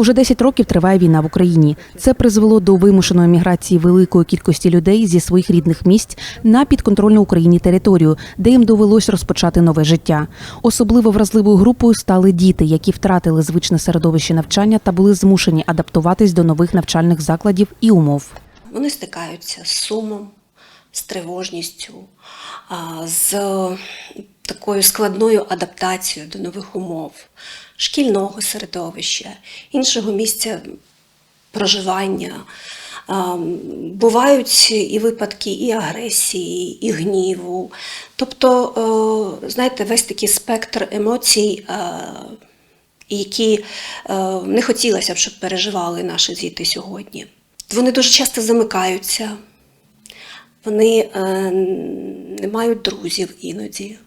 Уже 10 років триває війна в Україні. Це призвело до вимушеної міграції великої кількості людей зі своїх рідних місць на підконтрольну Україні територію, де їм довелось розпочати нове життя. Особливо вразливою групою стали діти, які втратили звичне середовище навчання та були змушені адаптуватись до нових навчальних закладів і умов. Вони стикаються з сумом, з тривожністю, з такою складною адаптацією до нових умов, шкільного середовища, іншого місця проживання. Бувають і випадки і агресії, і гніву. Тобто, знаєте, весь такий спектр емоцій, які не хотілося б, щоб переживали наші діти сьогодні. Вони дуже часто замикаються, вони е, не мають друзів іноді.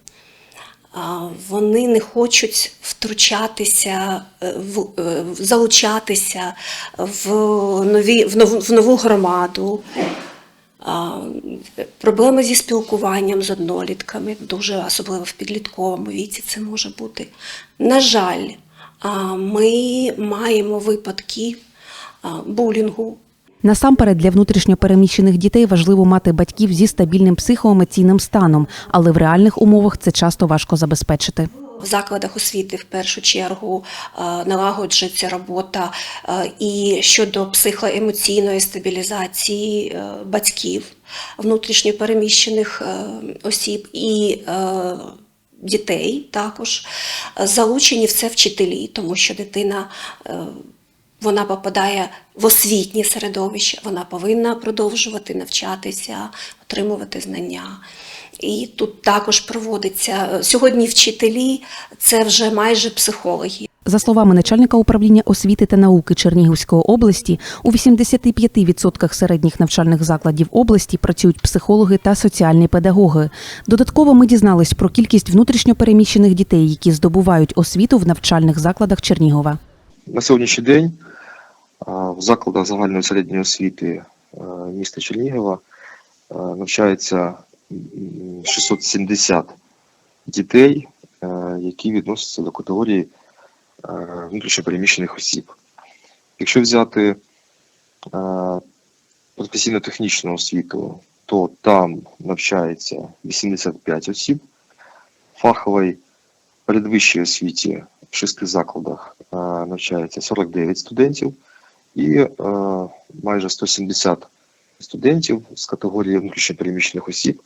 Вони не хочуть втручатися, е, е, залучатися в, нові, в, нову, в нову громаду. Проблеми зі спілкуванням з однолітками, дуже особливо в підлітковому віці це може бути. На жаль, ми маємо випадки булінгу, Насамперед для внутрішньо переміщених дітей важливо мати батьків зі стабільним психоемоційним станом, але в реальних умовах це часто важко забезпечити. В закладах освіти в першу чергу е, налагоджується робота е, і щодо психоемоційної стабілізації е, батьків внутрішньо переміщених осіб і дітей також. Залучені в це вчителі, тому що дитина. Вона попадає в освітнє середовище, вона повинна продовжувати навчатися, отримувати знання. І тут також проводиться сьогодні вчителі, це вже майже психологи. За словами начальника управління освіти та науки Чернігівської області, у 85% середніх навчальних закладів області працюють психологи та соціальні педагоги. Додатково ми дізнались про кількість внутрішньо переміщених дітей, які здобувають освіту в навчальних закладах Чернігова. На сьогоднішній день в закладах загальної середньої освіти міста Чернігова навчається 670 дітей, які відносяться до категорії внутрішньопереміщених осіб. Якщо взяти професійно-технічну освіту, то там навчається 85 осіб, фахової передвищій освіті в шести закладах е, навчається 49 студентів і е, майже 170 студентів з категорії внутрішньопереміщених осіб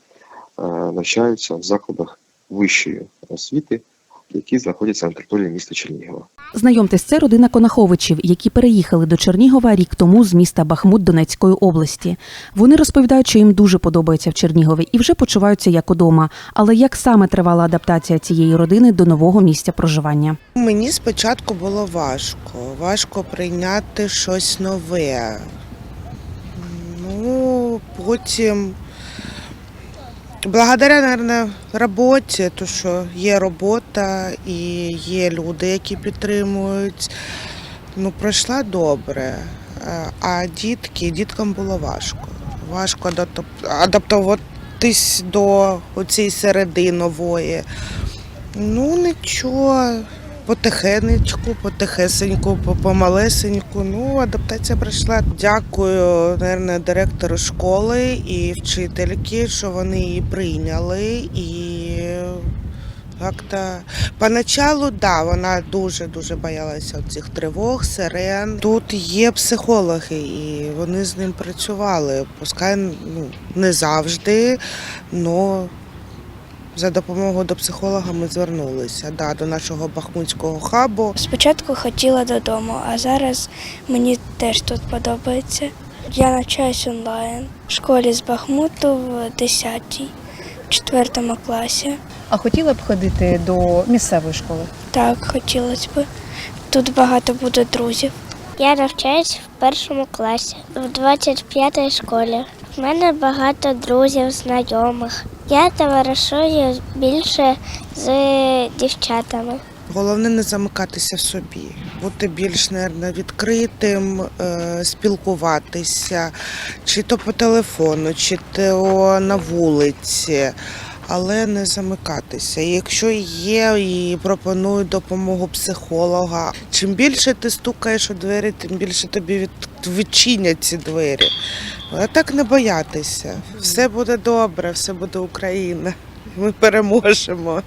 е, навчаються в закладах вищої освіти, які знаходяться на території міста Чернігова. Знайомтесь, це родина Конаховичів, які переїхали до Чернігова рік тому з міста Бахмут Донецької області. Вони розповідають, що їм дуже подобається в Чернігові і вже почуваються як удома. Але як саме тривала адаптація цієї родини до нового місця проживання? Мені спочатку було важко. Важко прийняти щось нове. Ну, потім, благодаря, наверное, роботі, то що є робота і є люди, які підтримують. Ну, пройшла добре. Е, А дітки, діткам було важко. Важко адап- адаптуватись до цієї середи нової. Ну, нічого, потихенечку, потихесеньку, помалесеньку. Ну, адаптація пройшла. Дякую, наверное, директору школи і вчительки, що вони її прийняли. І як-то поначалу, да, вона дуже-дуже боялася цих тривог, сирен. Тут є психологи, і вони з ним працювали. Пускай ну, не завжди, але за допомогою до психолога ми звернулися да, до нашого бахмутського хабу. Спочатку хотіла додому, а зараз мені теж тут подобається. Я навчаюсь онлайн в школі з Бахмуту в 10 4 класі. А хотіла б ходити до місцевої школи? Так, хотілося б. Тут багато буде друзів. Я навчаюсь в першому класі в 25-й школі. У мене багато друзів, знайомих. Я товаришую більше з дівчатами. Головне не замикатися в собі, бути більш наверное, відкритим, е, спілкуватися, чи то по телефону, чи то на вулиці. але не замикатися. Якщо є і пропонують допомогу психолога, чим більше ти стукаєш у двері, тим більше тобі від, відчинять ці двері. Але так не боятися. Все буде добре, все буде Україна. Ми переможемо.